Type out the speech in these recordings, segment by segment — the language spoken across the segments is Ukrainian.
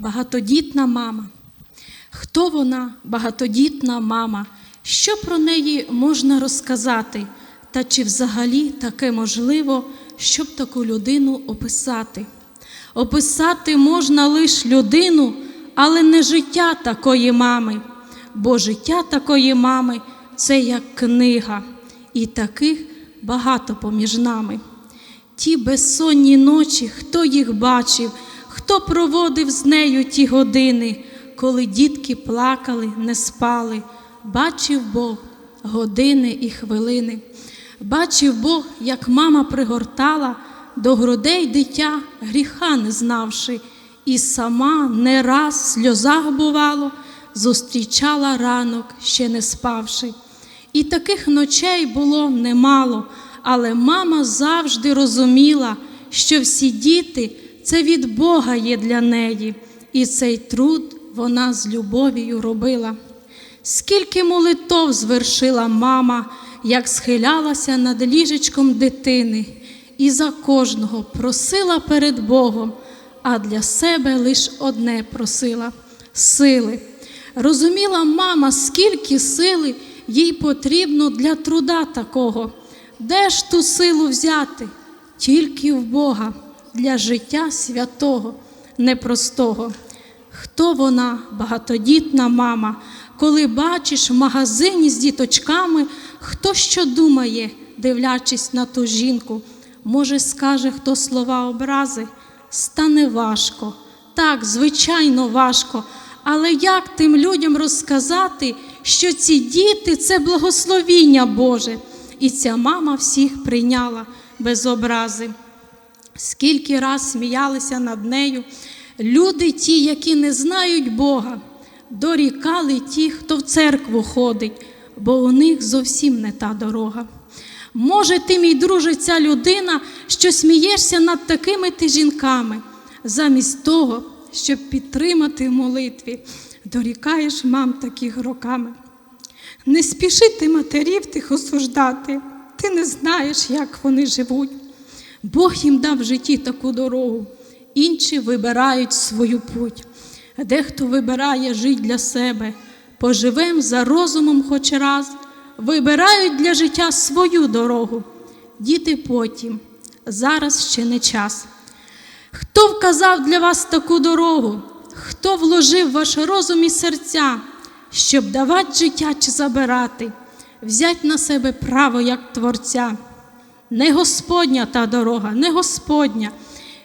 багатодітна мама. Хто вона, багатодітна мама? Що про неї можна розказати? Та чи взагалі таке можливо, щоб таку людину описати? Описати можна лише людину, але не життя такої мами, бо життя такої мами це як книга, і таких багато поміж нами. Ті безсонні ночі, хто їх бачив, хто проводив з нею ті години, коли дітки плакали, не спали, бачив Бог години і хвилини. Бачив Бог, як мама пригортала до грудей дитя, гріха не знавши, і сама не раз в сльозах бувало, зустрічала ранок, ще не спавши. І таких ночей було немало, але мама завжди розуміла, що всі діти це від Бога є для неї, і цей труд вона з любов'ю робила. Скільки молитов звершила мама, як схилялася над ліжечком дитини, і за кожного просила перед Богом, а для себе лиш одне просила сили. Розуміла мама, скільки сили їй потрібно для труда такого. Де ж ту силу взяти? Тільки в Бога для життя святого, непростого. Хто вона, багатодітна мама, коли бачиш в магазині з діточками, хто що думає, дивлячись на ту жінку, може, скаже хто слова образи, стане важко. Так, звичайно, важко. Але як тим людям розказати, що ці діти це благословіння Боже, і ця мама всіх прийняла без образи. Скільки раз сміялися над нею люди, ті, які не знають Бога, дорікали ті, хто в церкву ходить, бо у них зовсім не та дорога. Може, ти, мій друже, ця людина, що смієшся над такими ти жінками, замість того, щоб підтримати в молитві, дорікаєш мам таких роками. Не спіши ти матерів тих осуждати, ти не знаєш, як вони живуть. Бог їм дав в житті таку дорогу, інші вибирають свою путь. Дехто вибирає жити для себе, поживем за розумом хоч раз, вибирають для життя свою дорогу. Діти потім, зараз ще не час. Хто вказав для вас таку дорогу? Хто вложив в ваш розум і серця, щоб давати життя чи забирати, взять на себе право як творця? Не Господня та дорога, не Господня.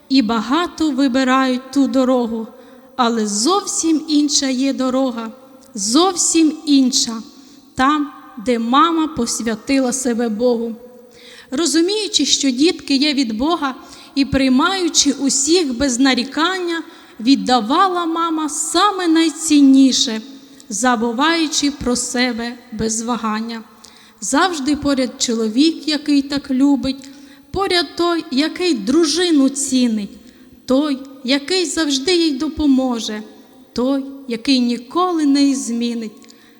І багато вибирають ту дорогу, але зовсім інша є дорога, зовсім інша, там, де мама посвятила себе Богу. Розуміючи, що дітки є від Бога і приймаючи усіх без нарікання, віддавала мама саме найцінніше, забуваючи про себе без вагання. Завжди поряд чоловік, який так любить, поряд той, який дружину цінить, той, який завжди їй допоможе, той, який ніколи не змінить.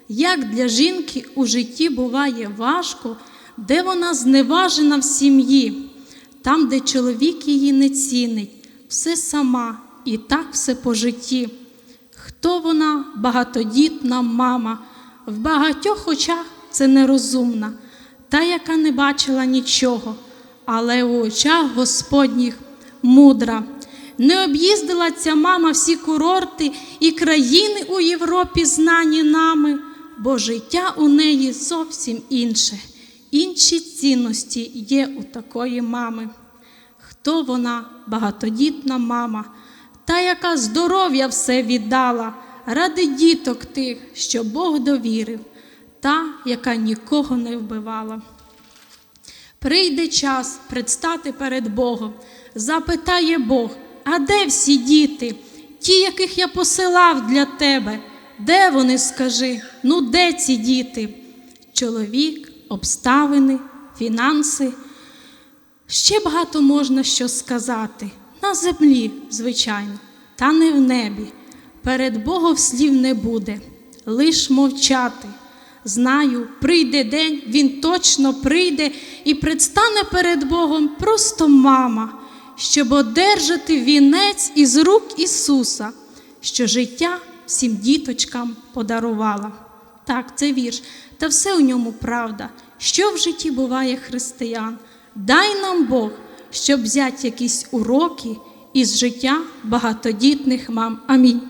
Як для жінки у житті буває важко, де вона зневажена в сім'ї, там, де чоловік її не цінить, все сама і так все по житті. Хто вона багатодітна мама, в багатьох очах це нерозумна, та, яка не бачила нічого, але у очах Господніх мудра. Не об'їздила ця мама всі курорти і країни у Європі, знані нами, бо життя у неї зовсім інше. Інші цінності є у такої мами. Хто вона, багатодітна мама, та, яка здоров'я все віддала ради діток тих, що Бог довірив, та, яка нікого не вбивала. Прийде час предстати перед Богом, запитає Бог, а де всі діти, ті, яких я посилав для тебе? Де вони, скажи? Ну, де ці діти? Чоловік, обставини, фінанси. Ще багато можна що сказати. На землі, звичайно, та не в небі. Перед Богом слів не буде, лиш мовчати. Знаю, прийде день, він точно прийде і предстане перед Богом просто мама, щоб одержати вінець із рук Ісуса, що життя всім діточкам подарувала. Так, це вірш. Та все у ньому правда. Що в житті буває християн? Дай нам Бог, щоб взяти якісь уроки із життя багатодітних мам. Амінь.